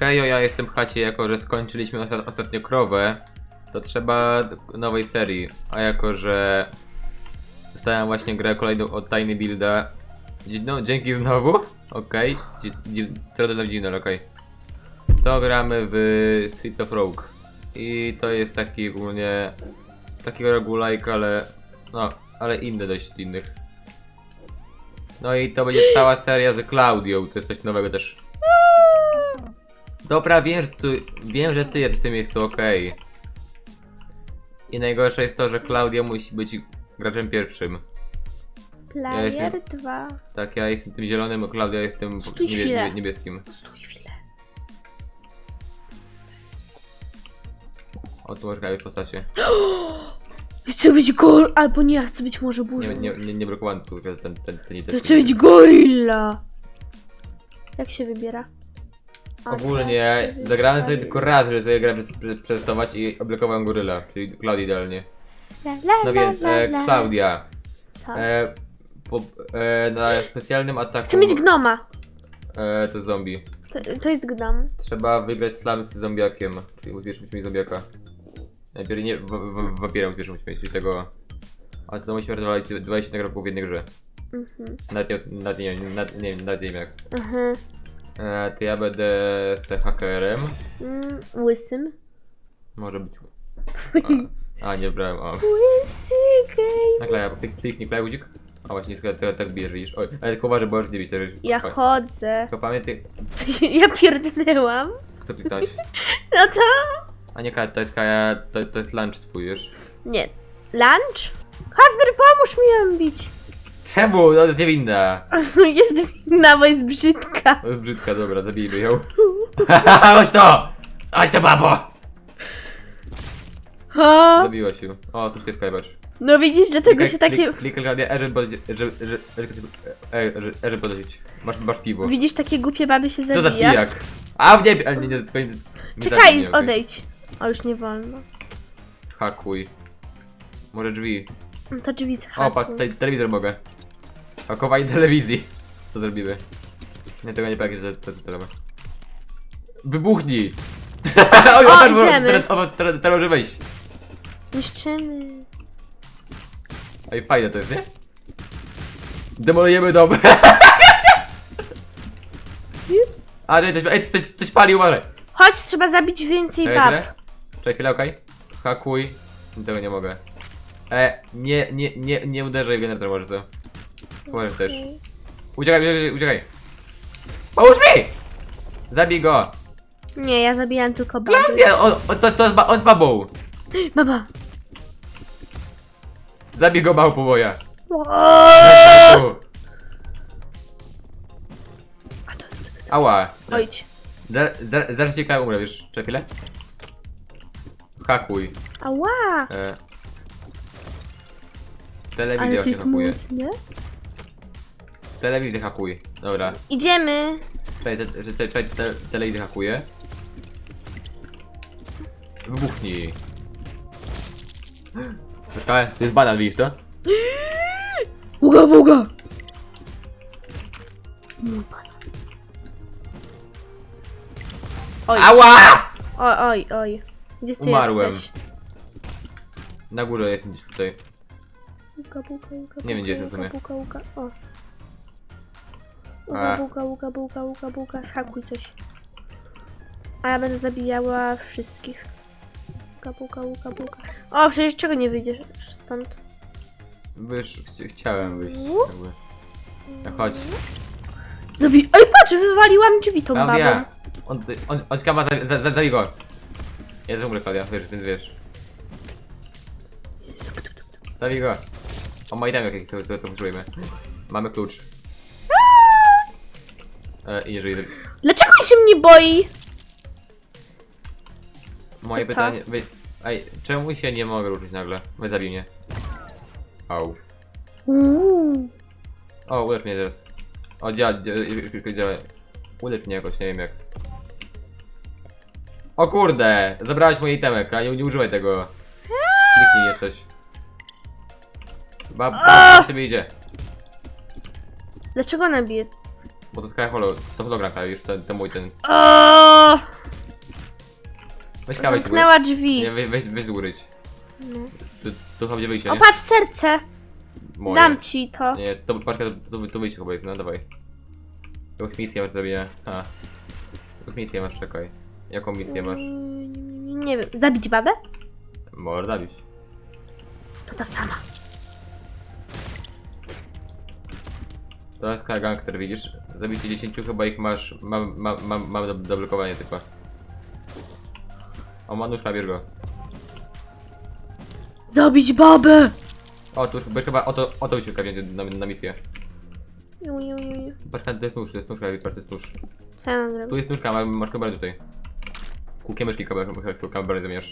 Hejo, ja jestem w chacie, jako że skończyliśmy osta- ostatnio krowę, to trzeba nowej serii. A jako że dostałem właśnie grę kolejną od Tiny Builda, no, dzięki znowu, okej, okay. to dla dziwne, okej. To gramy w Streets of Rogue. I to jest taki ogólnie, takiego roguelike, ale, no, ale inny dość innych. No i to będzie cała seria z Claudią, to jest coś nowego też. Dobra, wiem, że, tu, wiem, że ty jesteś w tym miejscu, okej. I najgorsze jest to, że Klaudia musi być graczem pierwszym. Player jestem- 2. Tak, ja jestem tym zielonym, a Klaudia jest tym Stój niebie, chwilę. niebie, niebieskim. Stój chwilę. O, tu masz grać w postacie. Chcę być gor... Albo nie, chcę być może Nie, burzą. nie, nie, nie blokowany tu ten, ten, ten, ten Ja chcę być gorilla. Jak się wybiera? Ogólnie tak zagrałem sobie tylko raz, żeby sobie grę prze- prze- przetestować i oblokowałem goryla, czyli Klaudię idealnie. No więc, e, la. Klaudia, Tak. e, po, e, na specjalnym ataku Chcę mieć gnoma. e, to zombie. To, to jest gnom. Trzeba wygrać slam z zombiakiem, czyli musisz mieć zombiaka. Najpierw nie, w, w, wampirem musisz mieć, czyli tego... A to musimy rozwalić 20 nagrobków w jednej grze. Mhm. Nie, nawet, nie, wiem, nawet nie wiem jak. Mhm. E, to ja będę z hakerem. Mm, łysym. Może być... A, a nie brałem, o. Łysy games. klik, kliknij play guzik. A właśnie, tak, tak, tak bijesz, widzisz. Oj, ale tylko uważaj, bo możesz nie bić też. Ja chodzę. Tylko pamiętaj, ja pierdnęłam. co kliknąłeś. No to... A nie, Kaja, to jest Kaja, to, to jest lunch twój już. Nie. Lunch? Kacper, pomóż mi ją bić. Czemu? No, to jest niewinna. Jest winna, bo jest brzydka. To jest brzydka, dobra, zabijmy ją. Chodź to! Chodź to, babo! Ha? Zabiła się. O, jest skajbacz. No widzisz, dlatego się takie... Klikaj Klaudia, R, żeby podejść- żeby- żeby- żeby- e, R, żeby podejść. Masz, masz piwo. Widzisz, takie głupie baby się Co za zabija. pijak? A, w nie, a, nie, nie, nie, nie, nie Czekaj, zabij mnie, okej. odejdź. O, już nie wolno. Hakuj. Może drzwi. No To drzwi z O, patrz, te, telewizor mogę. Hakowanie telewizji. Co zrobimy? Nie, tego nie pamiętam, że to to robię. Wybuchnij! Oj, O, teraz- idziemy. Teraz, o, teraz może wejść. Niszczymy. Ej, fajne to jest, nie? Demolujemy dom. A, nie, coś, ej, coś, coś pali. Chodź, trzeba zabić więcej bab. chwilę. Czekaj chwilę, okej. Hakuj. Tego nie mogę. E, nie, nie, nie, nie uderzaj w generator może co. Możesz też. Uciekaj, uciekaj, uciekaj. Pomóż mi! Zabij go. Nie, ja zabijam tylko on, on, to, to jest ba- z babą. Baba. Zabij go małpo moja. Ała. Ojdź. Za- za- Zaraz kraj umrę, wiesz. Czekaj chwilę. Hakuj. Ała. E. Ale Telewizję to się jest hakuje. mocne. Telewizję hakuj. Dobra. Idziemy. Czekaj, te, te, te, te, te, telewizję hakuje. Wybuchnij. Czekaj, to jest banan, widzisz to? Buga, buga. Oj, Ała! oj, oj, oj. Gdzie ty Umarłem. jesteś? Na górze jest gdzieś tutaj. Buga, buga, buga, Nie wiem, gdzie buga, jestem w sumie. Buga, buga, o. A. Buga, buga, buga, buga, buga, buga. Schakuj coś. A ja będę zabijała wszystkich. Buga, buga, buga, buga. O, przecież czego nie wyjdziesz stąd? Wyż, chci- chciałem wyjść. U? Jakby. No chodź. Zabi... Oj, patrz, wywaliłam drzwi tą babą. Klaudia! On, on, on skama, za, za, za, zabij go! Ja też umrę, Klaudia, wiesz, więc wiesz. Zabij go! O, ma item jakieś, co, co, co potrzebujemy. Mamy klucz. E, jeżeli... Dlaczego on się mnie boi? Moje Pyta. pytanie... Wy, ej, czemu się nie mogę ruszyć nagle? Wy zabij mnie. Au. Uuu. O, ulecz mnie teraz. O, działa, działa, działa. Ulecz mnie jakoś, nie wiem jak. O kurde! Zabrałeś moje itemek, a nie, nie używaj tego. Kliknij jest coś. Ba, ba, sobie idzie. Dlaczego ona bije? Bo to jest holo, to hologram, już ten, ten mój ten. O! Weź kawałek tu. Zamknęła drzwi. Nie, weź, weź, weź uryć. No. Tu, tu chyba będzie wyjście, O, nie? patrz, serce! Moje. Dam ci to. Nie, to paczka, to, to, to wyjście chyba jest, no dawaj. Jakąś misję masz zrobienia. A. Jakąś misję masz, czekaj. Jaką misję masz? Mm, Nie wiem. Zabić babę? Możesz zabić. To ta sama. To jest gangster, widzisz? Zabicie 10 chyba ich masz. Mam, mam, mam, mam do, do blokowania tylko. O, manuszka, bierz go. Zabić babę! O, tu chyba, chyba o to, o to wysiłka wziąć na, na misję. Ju, ju, ju, ju. Patrz, to jest nóż, to jest nóż, to jest nóż. Co ja mam Tu zrobić? jest nóżka, ma- masz kamerę tutaj. Kółkiem myszki kamerę, kamerę zamiast.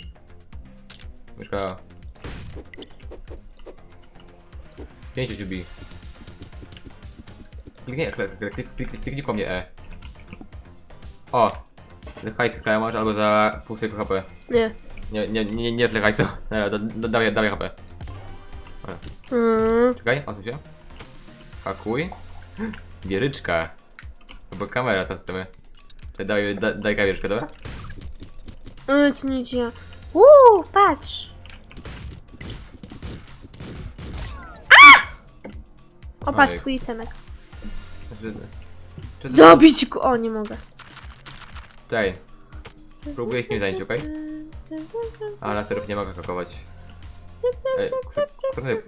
Myszka. Pięciu cię bij. Kliknij, klik, klik, klik, klik, kliknij po mnie E. O! Hajs kraja masz albo za pół swojego HP. Nie. Nie, nie, nie, nie tyle hajsu. Dobra, da- da- dawaj, dawaj HP. Mm. Czekaj, odsuń się. Hakuj. Gieryczka. Albo kamera, co chcemy. Daj, daj, daj kawierczkę, dobra? Mm, to nie działa. Uuu, patrz. A! O, patrz, twój itemek. Czy, czy Zabić go! O, nie mogę. Daj. Próbuję się nie zająć, okej? A laserów nie mogę hakować. Ej, którędy,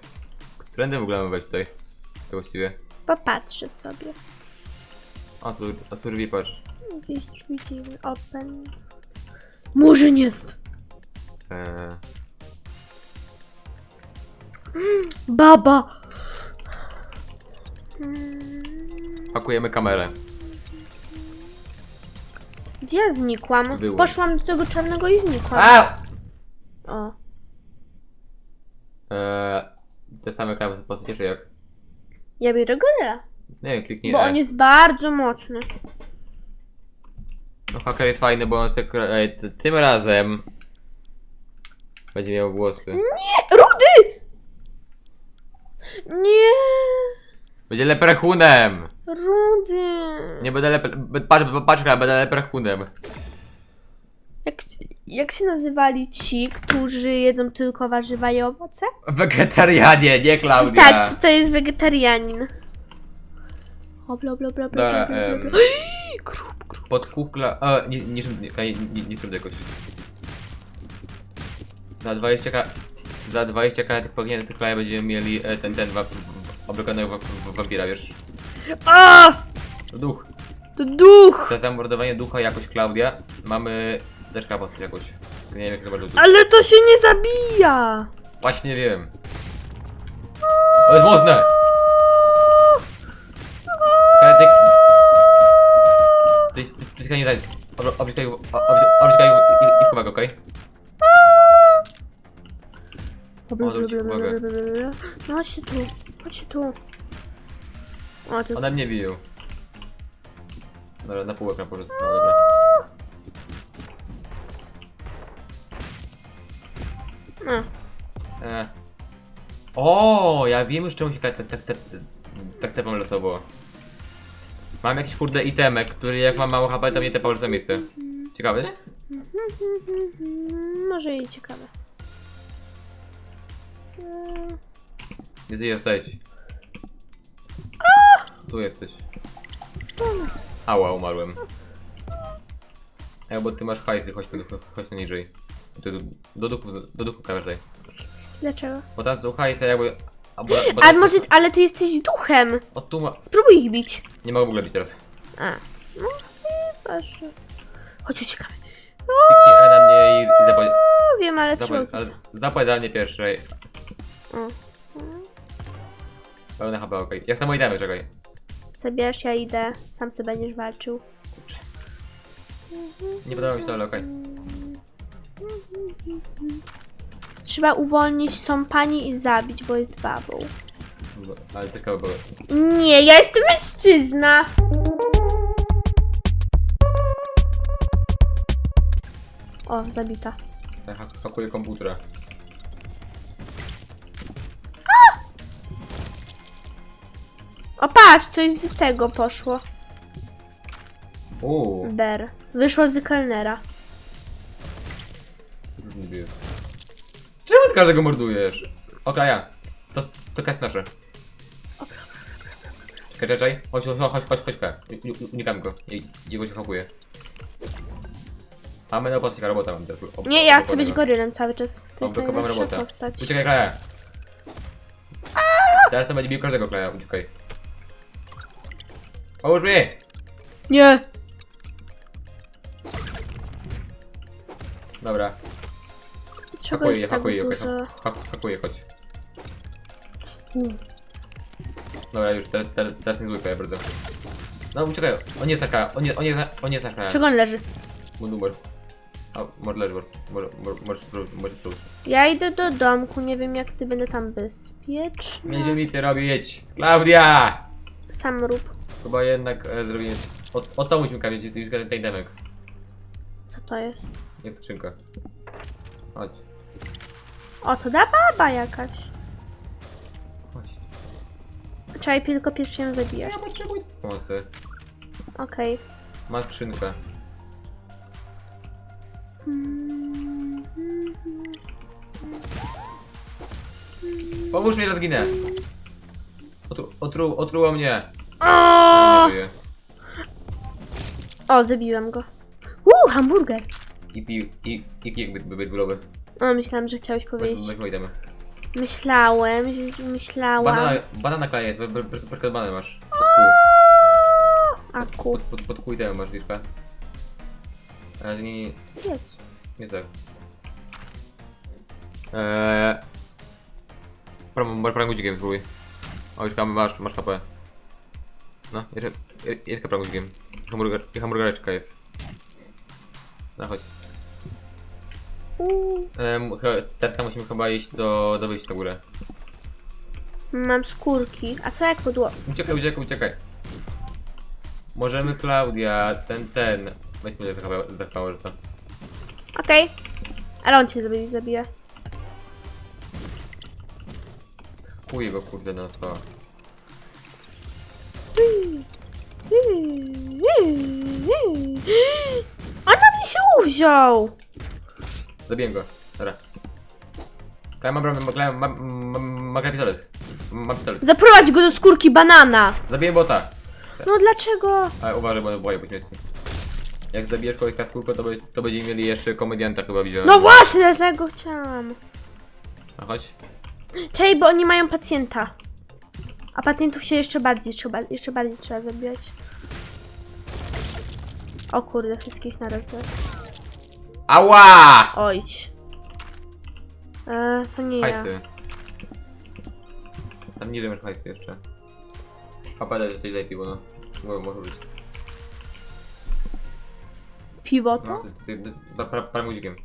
którędy w ogóle mamy wejść tutaj? To właściwie. Popatrzę sobie. O, tu, o, tu drzwi, patrz. Drzwi dziwne. Open. Murzyn jest. Eee, Baba. Mm. Hakujemy kamerę. Gdzie ja znikłam? Wyłącz. Poszłam do tego czarnego i znikłam. A! O. Eee, te same krawy postacie, czy jak? Ja biorę gorilla. Nie wiem, kliknij Bo E. on jest bardzo mocny. No haker jest fajny, bo on. Ej, t- tym razem... Będzie miał włosy. Rudy! Nie! Będzie leprechunem! Rudy! Nie będę lepre... Patrz, patrz, patrz, będę leprechunem. Jak, jak się nazywali ci, którzy jedzą tylko warzywa i owoce? Wegetarianie, nie Klaudia. Tak, to jest wegetarianin. O, bla, bla, bla, bla, Dobra, bla, em, bla. Grub, grub. Pod kukla... A, nie, nie, nie, nie, nie, nie trudno jakoś. Za 20 k... Za 20 k tych pogniętych krajów będziemy mieli e, ten, ten, oblokanego wa, wa, wampira, wiesz? O! Duch. To duch! Za zamordowanie ducha jakoś Klaudia mamy też kapostać jakoś. Nie wiem jak zobaczył tu. Ale to się nie zabija! Właśnie wiem. To jest mocne! Ty... Ty, ty, ty, ty nie daj. Obliczkaj i uwaga, okej? Bla, bla, bla. No chodźcie tu, chodźcie tu. O, tu. One mnie biją. Dobra, na pół ekran porzucę. No dobra. No. E. O, ja wiem już czemu się tak, tak, tak, tak, tak tepam losowo. Mam jakiś kurde itemek, który jak mam mało HP, to mnie tepał za miejsce. Ciekawe, nie? Może i ciekawe. Mm, Gdzie ty jesteś? Tu jesteś. Ała, umarłem. Ej, bo ty masz hajsy, chodź tu, chodź niżej. Do, do duchu, do duchu każdej. Dlaczego? Bo tam są hajsy, jakby... A, bo, bo Ale tam- może, ale ty jesteś duchem. O, tu ma... Spróbuj ich bić. Nie mogę w ogóle bić teraz. A. No i proszę. Chodź, uciekamy. Kliknij E na mnie i, zapłać... No wiem, ale trzeba Zapłać, ale uciec. zapłać za mnie pierwszej. O. Pełne HP, okej. Jak samo itemy, czekaj. Zabierz, ja idę. Sam sobie będziesz walczył. Nie podoba mi się to, ale okej. Trzeba uwolnić tą pani i zabić, bo jest babą. Bo- Ale tylko było. Nie, ja jestem mężczyzna. O, zabita. Ja hak- hakuję komputera. O, patrz, coś z tego poszło. Uuu. Ber. Wyszło z kelnera. Czemu ty każdego mordujesz? Okraja. To, to kas nasze. Czekaj, czekaj. Chodź, chodź, chodź, chodź, chodź, chodź. Unikamy go. Je- Jego się hapuje. Mamy na postać, robota mam teraz. ob- Nie, ja chcę być gorylem cały czas. To jest Oblokowałem najlepsza robotę. postać. Uciekaj, Klaja. Teraz to będzie bił każdego Klaja, uciekaj. Połóż mnie! Nie! Dobra, Czego hakuję, jest tak hakuję, okej, dużo? hak- hakuję, chodź. Mm. Dobra, już teraz, teraz, teraz nie zły Klaja bardzo. No uciekaj, on nie jest Klaja, on nie, on nie, jest on nie jest Klaja. Czego on leży? Mój numer. A, może leży, może, może, może. Ja idę do domku, nie wiem jak ty będę tam bezpieczna. Będziemy nic nie robić. Klaudia! Sam rób. Chyba jednak e, zrobimy... O, o to musimy kamieć, już ten ten demek. Co to jest? Jak skrzynka. Chodź, O, to da baba jakaś. chodź. Trzeba jej tylko pierwszy ją zabijać. potrzebuję pomocy. Okej. Ma skrzynkę. Pomóż mi, rozginę. Otru, otru, otruło mnie. O! Nie o, zabiłem go. Uuu, hamburger. I pi, i, i pijek by, by, by bólowy. O, myślałam, że chciałeś powiedzieć. Weźmy idemy. Myślałem, że myślałam. Banana, banana klaje, przykład banany masz. Pod kół. Aku. Pod, pod, pod kół itemy masz, Liszka. Na razie nie, nie, Jest. nie tak. Eee... Prawym, prawym guzikiem spróbuj. O, już tam masz, masz HP. No, jeszcze, jeszcze prawym guzikiem. Hamburger, hamburgereczka jest. No chodź. He- teraz musimy chyba iść do, do wyjścia na górę. Mam skórki. A co jak podło... Uciekaj, uciekaj, uciekaj. Możemy Klaudia, ten, ten. Weźmy za zachwało, że to. Okej. Ale on cię zabije, zabije. Chuj go kurde no co. On na mnie się uwziął! Zabiję go. Dobra. Klaja ma bramę, ma, Klaja ma, ma, ma Klaja pistolet. Ma pistolet. Zaprowadź go do skórki banana! Zabiję bota. No dlaczego? Ale uważaj, bo boję pośmiertnie. Jak zabijesz kogoś na skórkę, to, to będziemy mieli jeszcze komedianta chyba widziałem. No właśnie, dlatego chciałam. A chodź. Czej, bo oni mają pacjenta. A pacjentów się jeszcze bardziej trzeba, jeszcze bardziej trzeba zabijać. O kurde, wszystkich naraz. Ała! Ojdź. E, to nie ja. Hajsy. Tam niżej masz hajsy jeszcze. A padaj, że coś lepiej, bo no. Może, może być. Piwo No, to? ty, ty, ty, za pra, prawym guzikiem.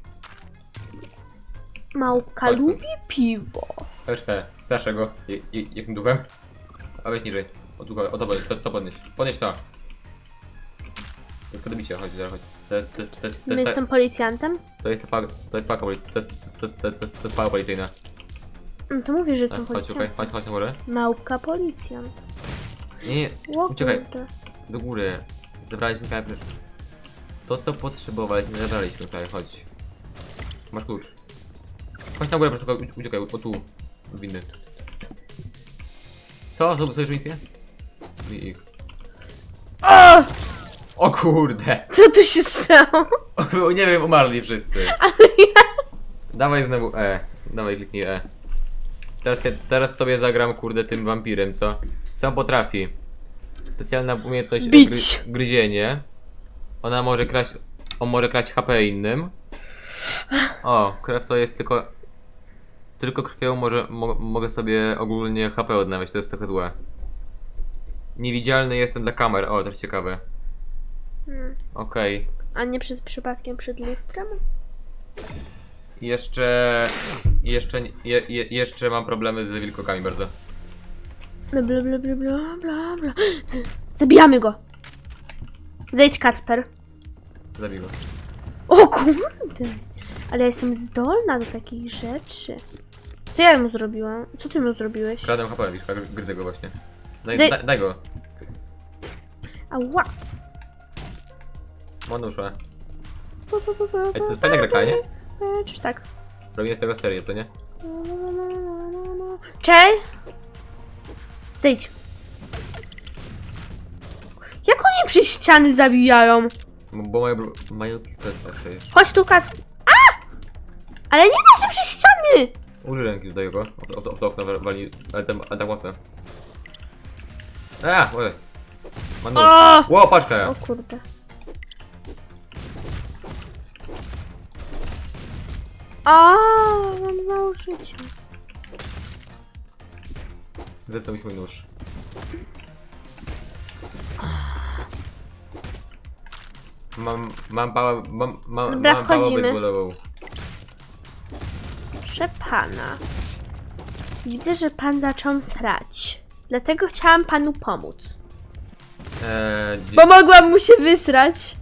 Małpka Chodź tu. lubi piwo. Eszkę, straszę go. Je, je, jakim duchem? A weź niżej. O tu, o to, podnieś, to, to podnieś. Podnieś to. To jest do bicia, chodź, zaraz chodź. To, Jestem policjantem? to jest paka, to jest paka, to, to, to, to, to, to jest paka policyjna. No to mówię, że jestem Chodź, okej, policjantem. chodź, chodź na górę. Małpka policjant. Nie, nie, O Uciekaj. kurde. do góry. Zabraliśmy precz. To co potrzebowaliśmy, zabraliśmy kraj, chodź. Masz klucz. Chodź na górę, po prostu uciekaj, o tu. Z windy. Co? Co, coś misję? I ich. O! O kurde! Co tu się stało? O, nie wiem, umarli wszyscy. Dawaj znowu E. Dawaj kliknij E. Teraz, ja, teraz sobie zagram kurde tym wampirem, co? Co on potrafi? Specjalna umiejętność Bić. Gry, gryzienie. Ona może kraść. On może kraść HP innym. O, krew to jest tylko. Tylko krwią może, mo, mogę sobie ogólnie HP odnawiać, to jest trochę złe. Niewidzialny jestem dla kamer, o, też ciekawe. Hmm. Okej. A nie przed przypadkiem przed lustrem? Jeszcze. Jeszcze. Je, je, jeszcze mam problemy z wilkokami bardzo. Bla bla bla bla bla bla bla. Zabijamy go! Zejdź Kacper. Zabił go. O kurde! Ale ja jestem zdolna do takich rzeczy. Co ja mu zrobiłam? Co ty mu zrobiłeś? Kradłem HP, wiesz, gryzę go właśnie. Daj, Zaj- daj, daj go. Ała! Ej, to jest fajna gra, nie? E, Czy tak? Robimy z tego serię, co nie? Cześć! Zejdź. Jak oni przez ściany zabijają? Bo, bo mają, mają pistolet. Chodź tu, Kac. A! Ale nie da się przez ściany! Użyj ręki tutaj go. O, o, o to okno wali, ale, tam, ale tak mocno. A, oj. Ma nóż. O! Ło, paczka ja. O kurde. A, mam mało życia. Zresztą mi mój nóż. Mam, mam pałę, mam, mam, Dobra, mam pałę wchodzimy. Proszę pana. Widzę, że pan zaczął srać. Dlatego chciałam panu pomóc. Eee, gdzie- Pomogłam mu się wysrać.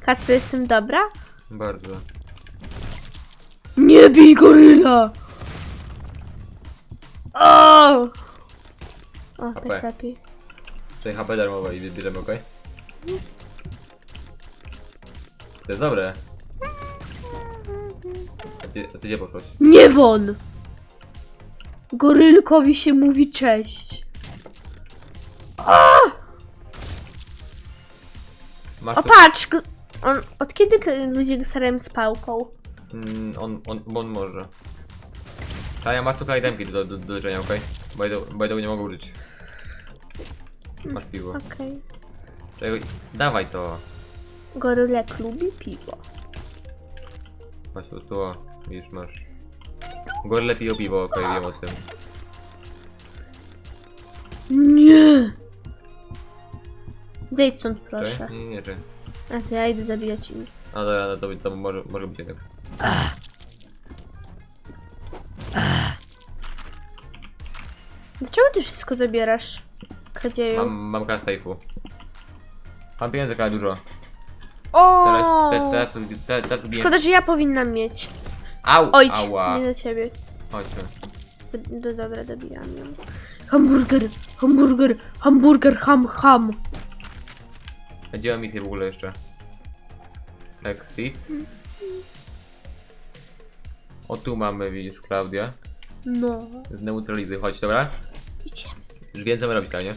Kacper, jestem dobra? Bardzo. Nie bij goryla! O! O, tak Okej. lepiej. Czyli HP darmowe i bierzemy, okej? To jest dobre. A ty, a ty gdzie poszłaś? Nie won! Gorylkowi się mówi cześć. Masz O tu- patrz! go- On, od kiedy k- ludzie sarają z pałką? Mm, on, on, bo on może. A ja masz tutaj itemki do, do, do leczenia, okej? Tego- Bo ja tego nie mogę użyć. Masz piwo. Okej. Czego? Dawaj to. Gorylek lubi piwo. Masz tu, tu, o, widzisz, masz. Gory lepiej o piwo, okej, wiem o tym. Nie! Zejdź stąd, Czekaj? proszę. Nie, nie, nie, czekaj. A to ja idę zabijać im. A dobra, no to, to może, może być jednak. Dlaczego ty wszystko zabierasz? Kradzieju. Mam, mam kasę sejfu. Mam pieniędzy, ale dużo. O! Teraz, te, teraz, teraz, teraz. Szkoda, że ja powinnam mieć. Au! Ojdź, Ała! nie do ciebie. Chodźmy. Zab- Do, dobra, dobijam ją. Hamburger, hamburger, hamburger, ham, ham. A Gdzie mam misję w ogóle jeszcze? Exit. O tu mamy, widzisz, Klaudia. No. Zneutralizuj, chodź, dobra? Idziemy. Już wiem co robić, tak, nie?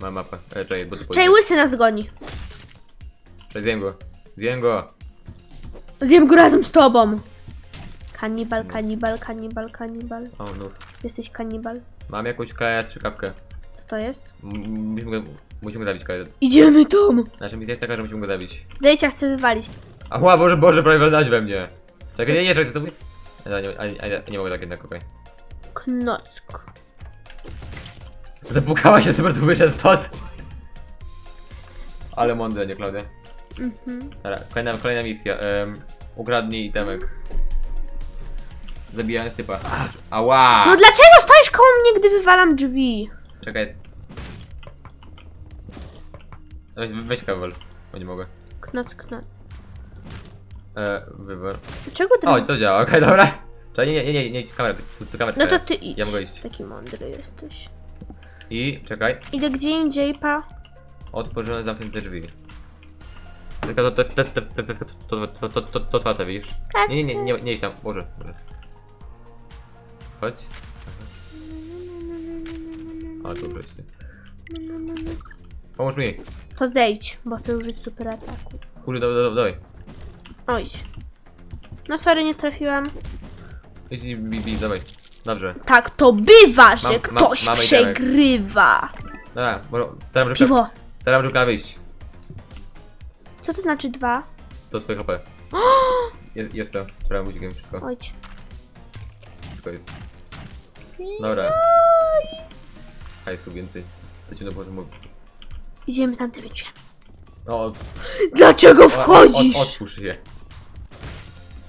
Mam mapę. E, czekaj, bo tu Czej, łysy nas goni. Czekaj, Zjem go. Zjem go. Zjem go razem z tobą. Kanibal, kanibal, kanibal, kanibal. O, no. Jesteś kanibal. Mam jakąś KS kapkę. Co to jest? Go, musimy go zabić, KS. Idziemy tam. Nasza misja jest taka, że musimy go zabić. Zejdź, ja chcę wywalić. Ała, Boże, Boże, prawie walnąłeś we mnie. Czekaj, nie, nie, czekaj, co to mówi? Nie, nie, nie, nie, nie mogę tak jednak, okej. Knock. Zapukała się, super tu wyszedł stąd. Ale mądre, nie Klaudia? Mhm. Dobra, kolejna, kolejna misja. Um, ukradnij itemek. Zabijając typa. Ała! No dlaczego stoisz koło mnie, gdy wywalam drzwi? Czekaj. Weź, weź kabel, bo nie mogę. Knoc, knoc. E, wybór. Dlaczego. O, co działa, okej, dobra. Czekaj, nie, nie, nie, nie, kamera, tu, tu kamera. No to ty idź. Ja mogę iść. Taki mądry jesteś. I, czekaj, Idę gdzie indziej, pa. otworzyłem zamknięte drzwi. Tylko to, to, to, to, to, to, to, to, to, to, to otwarte, widzisz? Nie, nie, nie, nie, nie idź tam, Boże, Boże. Chodź. A, tu wreszcie. Pomóż mi. To zejdź, bo chcę użyć super ataku. Kurde, dawaj, dawaj, dawaj. Oj. No sorry, nie trafiłam. Idź, idź, bij, bij, dawaj. Dobrze. Tak to bywa, że Mam- mam- ktoś mamy przegrywa. Dobra, może, teraz może, Piwo. teraz może wyjść. Co to znaczy dwa? To swoje HP. Jest, jest to, prawym guzikiem wszystko. Ojcz. Wszystko jest. Dobra. Hajsu więcej. Co ci do potem mówić? Idziemy tam, ty wiecie. No, od, Dlaczego od, wchodzisz? od, otwórz je.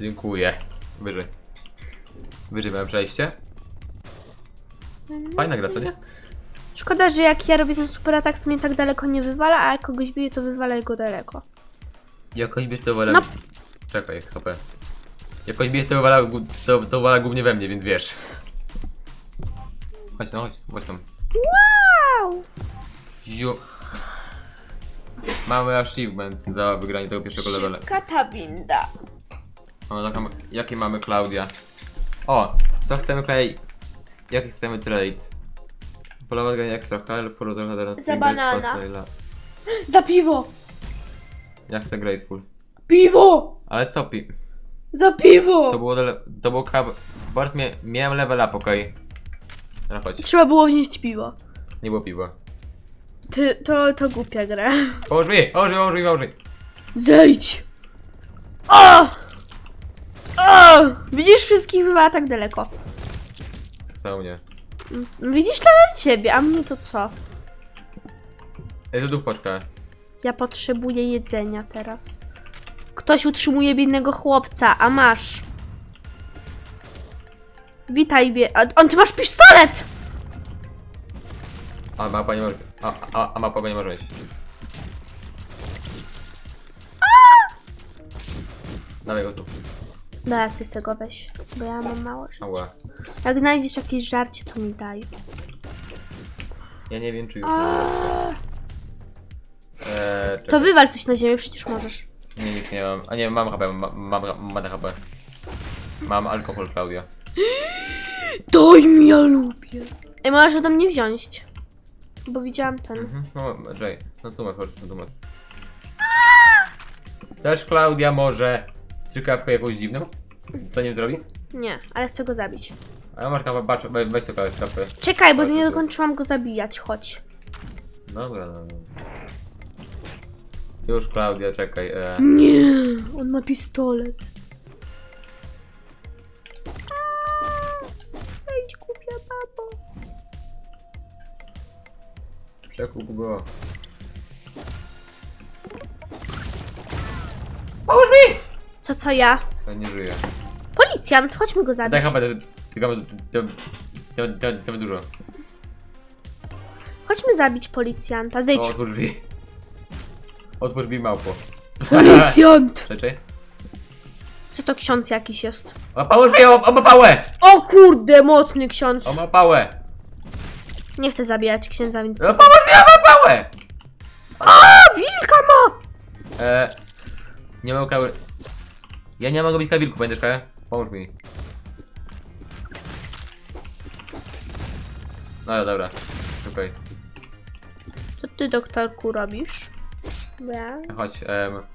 Dziękuję. Wyżej. Wyżej miałem przejście. Fajna gra, co nie? Szkoda, że jak ja robię ten super atak, to mnie tak daleko nie wywala, a jak kogoś bije, to wywala go daleko. Jakoś bierz to wala... No. Czekaj, HP. Jakoś bierz to wala, gu- to, to wala głównie we mnie, więc wiesz. Chodź no, chodź, chodź tam. Wow! Ziu. Mamy achievement za wygranie tego pierwszego levela. Kata winda. O, taka, jakie mamy Klaudia? O, co chcemy klej? Jaki chcemy trade? Go jak trochę, ale follow trochę teraz. Za banana. Za piwo! Ja chcę graceful. Piwo! Ale co pi? Za piwo! To było, le- to było krab... Bart mia miałem level up, okej. Okay. Trzeba było wziąć piwo. nie było piwa. Ty, to, to głupia gra. Połóż mi, połóż mi, połóż mi, połóż mi. Zejdź! O! O! Widzisz wszystkich była tak daleko. Co mnie? Widzisz nawet ciebie, a mnie to co? Ej, to dupoczka. Ja potrzebuję jedzenia teraz. Ktoś utrzymuje biednego chłopca, a masz. Witaj, bie... A, on, ty masz pistolet! A mapa nie może... A, a, a mapa go nie może mieć. Dawaj go tu. Dobra, ty se go weź, bo ja mam mało życia. Ała. Jak znajdziesz jakieś żarcie, to mi daj. Ja nie wiem czy już... Eee, To wywal coś na ziemię, przecież możesz. Nie, nic nie mam. A nie, mam HP, mam, mam, mam HP. Mam alkohol, Klaudia. Daj mi, ja lubię. Ej, możesz ode mnie wziąć. Bo widziałam ten. Mhm, no, Jay, no tu masz, chodź, no tu masz. Chcesz, Klaudia, może strzykawkę jakąś dziwną? Co nie zrobi? Nie, ale chcę go zabić. A masz kawę, patrz, we- weź to kawę, kawę. Czekaj, bo Chodź, nie chodź. dokończyłam go zabijać, chodź. Dobra, no. no. Już, Klaudia, czekaj. E, Nie, on ma pistolet. Przekup go. Co, co ja? Ja nie żyję. Policjant, chodźmy go Daj zabić. Tylko to dużo. Chodźmy zabić policjanta, O, zejdź. otwórz drzwi. Otwórz drzwi, małpo. Policjant! Czekaj. Co to ksiądz jakiś jest? O, pałę drzwi, o, o, ma pałę! O kurde, mocny ksiądz. O, ma pałę! Nie chcę zabijać księdza, więc... O, pałę drzwi, o, ma pałę! A, wilka ma! E, nie mam klawy. Ja nie mogę być kawilku, będziesz kaja? Pomóż mi. No dobra, okej. Co ty, doktorku, robisz? Ja. Chodź, em.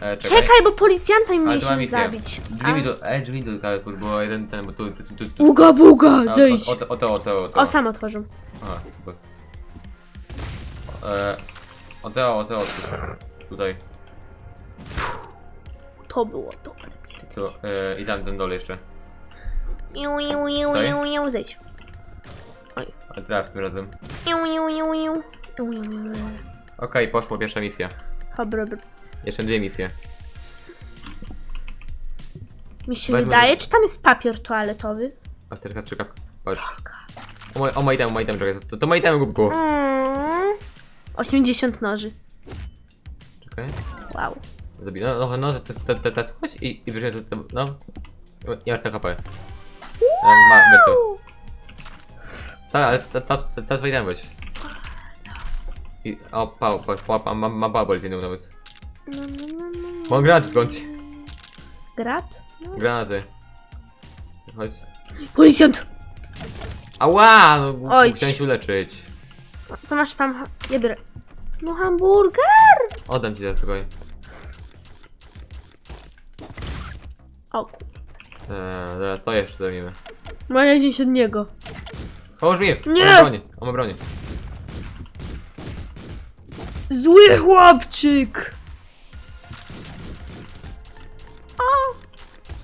E, czekaj. Czekaj, bo policjanta im Ale tu mam mieliśmy misję. zabić. Drzwi mi do, e, drzwi do kawilku, bo jeden ten, bo tu, tu, tu, tu. Uga buga, A, zejdź. O, o, o, to, o, to, o, to. O, sam otworzył. Aha, super. E, o, to, o, to, o, tu. Tutaj. To było dobre. Co? E, I tam ten dole jeszcze. Iu, iu, iu, Tutaj? iu, iu, zejdź. Ale traf tym razem. Iu, iu, iu, iu. Iu, iu, iu. Okej, poszło pierwsza misja. Dobra. Jeszcze dwie misje. Mi się Weźmy- wydaje, czy tam jest papier toaletowy? Asterka, czeka. Patrz. O, moj, o, moj tam, moj tam, czekaj. To, to moj tam, głupku. Mm. 80 noży. Czekaj. Wow. Zabij. No, no, no, te, te, te, te, chodź i, i wyżej, to, to, no. Nie masz TKP. No, ma, weź to. Tak, ale co, co, co, co twoi tam weź? I, o, pał, pał, pał, pał, mam, mam pał policyjną nawet. No, no, no, no. Mam granaty skądś. Grat? No. Granaty. Chodź. Policjant! Ała! No, Oj. chciałem się uleczyć. To masz tam... ha- Ja biorę. No hamburger! Oddam ci za spokojnie. O, ku- Eee, dobra, co jeszcze zrobimy? moja dzień od niego. Pomóż mi! Nie! On ma bronię, on ma bronię. Zły chłopczyk!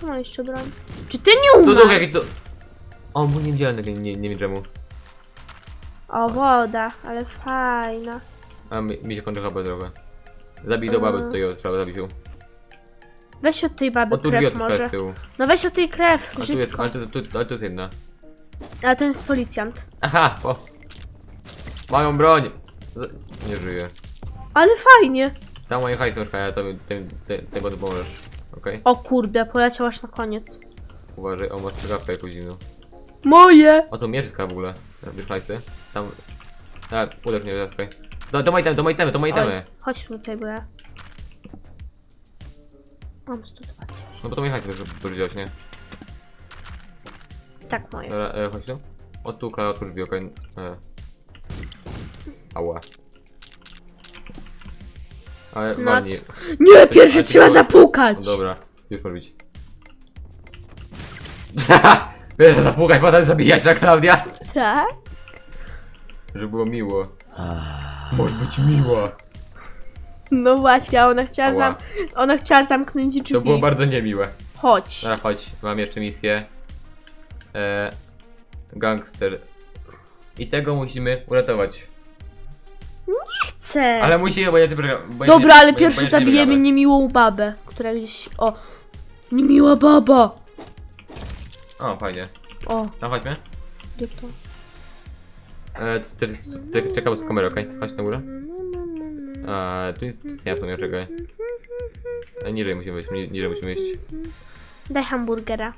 Co ma jeszcze broń? Czy ty nie Tu, umarł? jakiś tu... O, mu niewidzialny, nie, nie, nie wiem czemu. O, woda, ale fajna. A mi, mi się kończy chyba droga. Zabij do baby Mm. tutaj, o, trzeba zabić ją. Weź od tej baby O, tu drzwi krew otwierać może. z tyłu. No weź od tej krew, A tu jest, brzydko. ale tu, tu, ale tu jest jedna. Ale to jest policjant. Aha, o. Mają broń! Z- Nie żyje. Ale fajnie. Tam moje hajsy mieszkają, ja to tym, tym, tego pomożesz. Okej? O kurde, poleciał aż na koniec. Uważaj, o, masz czekawkę jakąś inną. Moje! O, to jest w ogóle. Robisz hajsy. Tam... A, uderz mnie, czekaj. Do, do mojej temy, do mojej temy, do mojej Oj, temy. chodź tutaj, bo ja... Mam 120. No bo to mojej hajty powiedziałeś, nie? Tak, moje. Dobra, e, chodź tu. O tu, Klara, otwórz drzwi, okej. E. Ała. Ale No walnij. c- Nie, pierwszy trzeba zapukać! No dobra, już robić. Wiesz, zapukać, potem zabijać na Klaudia. Tak? Żeby było miło. Może być miła. No właśnie, a ona chciała, Ała. zam... ona chciała zamknąć drzwi. To było bardzo niemiłe. Chodź. Dobra, chodź, mam jeszcze misję. E, gangster. I tego musimy uratować. Chcę. Ale musimy, bo ja ty bo ja Dobra, nie- ale bo ja- pierwszy ja nie zabijemy niemiłą babę, która gdzieś... O! Niemiła baba! O, fajnie. O, No chodźmy. gdzie to? E, ty, ty, ty, czekam z kamery, okej? Chodź na górę. A, tu jest nie w sumie, czekaj. E, niżej musimy wejść, ni- niżej musimy iść. Daj hamburgera.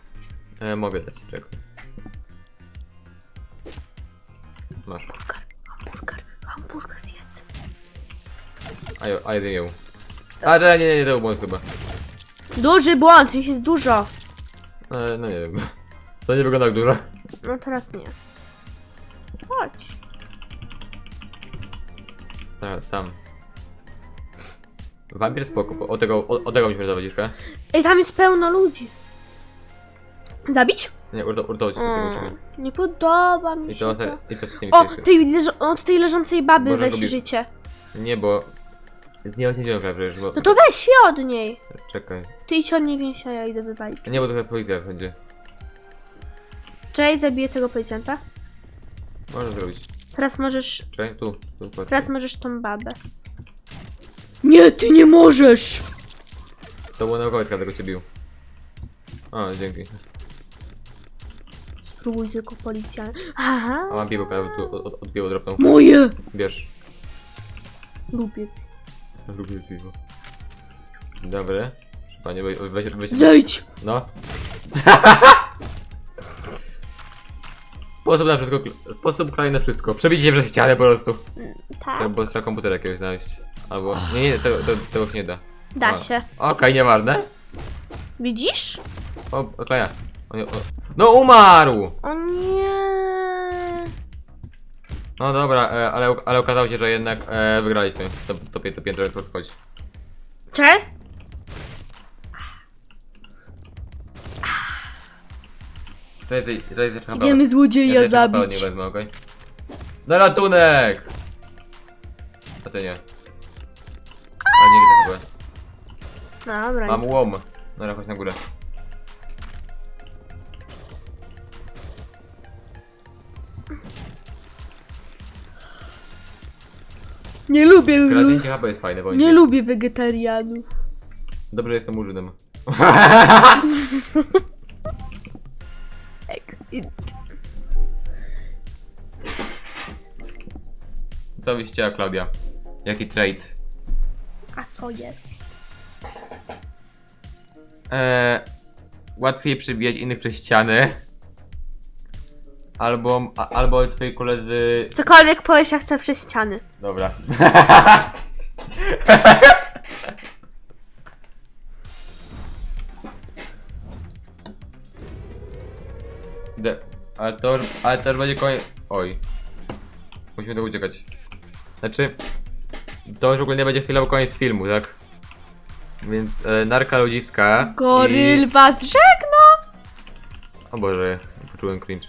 E, mogę dać, czekaj. Masz. Hamburger, hamburger, hamburger zjedz. A, jeden ją. A, nie, nie, nie, to był błąd chyba. Duży błąd, ich jest dużo. E, no nie wiem. To nie wygląda jak dużo. No teraz nie. Chodź. E, tam. Wampir spoko, bo o tego, o, o tego musimy zawodziszkę. Ej, tam jest pełno ludzi. Zabić? Nie, się tego musimy. Nie podoba mi I się to, to. osta- i to z tymi O, tej leżo- od tej leżącej baby Boże, weź życie. Nie, bo... Z niej się dzieją przecież, bo... No to weź się od niej. Czekaj. Ty idź od niej więź, a ja idę wywalić. Nie, bo to chyba policja będzie. Czekaj, zabiję tego policjanta. Można zrobić. Teraz możesz, Czekaj, tu, tu, patrz. teraz możesz tą babę. Nie, ty nie możesz! To było naukowiec, tego cię bił. O, dzięki. Spróbuj tylko policjant. Aha, A mam piwo, prawie tu od, od, od dropnął. moje! Bierz. Lubię. Lubię piwo. Dobry. Panie, weź, weź, weź. Zejdź! No. Sposób na wszystko, sposób kraj na wszystko. Przebić się przez ścianę po prostu. Tak, Albo trzeba komputer jakiegoś znaleźć. Albo, nie, nie, tego, tego, tego się nie da. da A. się. Okej, nieważne. Widzisz? O, okleja. O, nie, o. No umarł! O nie. No dobra, e, ale, ale okazało się, że jednak e, wygraliśmy. To, to, pię- to piętro jest wchodzi. Czekaj. Tutaj, chyba- Idziemy ja złodzieja zabić. nie wezmę, okej? Na ratunek! A to nie. Ale chcę chyba. Dobra. Mam łom. Dobra, chodź na górę. Nie lubię chyba jest fajne, bo Nie lubię wegetarianów. Dobrze, jestem murzynem. Exit. Co byś chciała, Klaudia? Jaki trade? A co jest? Eee, łatwiej przebijać innych przez ściany. Albo, a, albo twoi koledzy... Cokolwiek powiesz, ja chcę przez ściany. Dobra. De, ale to, ale to już będzie koniec. Oj. Musimy to uciekać. Znaczy, to już w ogóle nie będzie chwilowo koniec filmu, tak? Więc e, narka ludziska. Goryl I... was żegna! O Boże, poczułem cringe.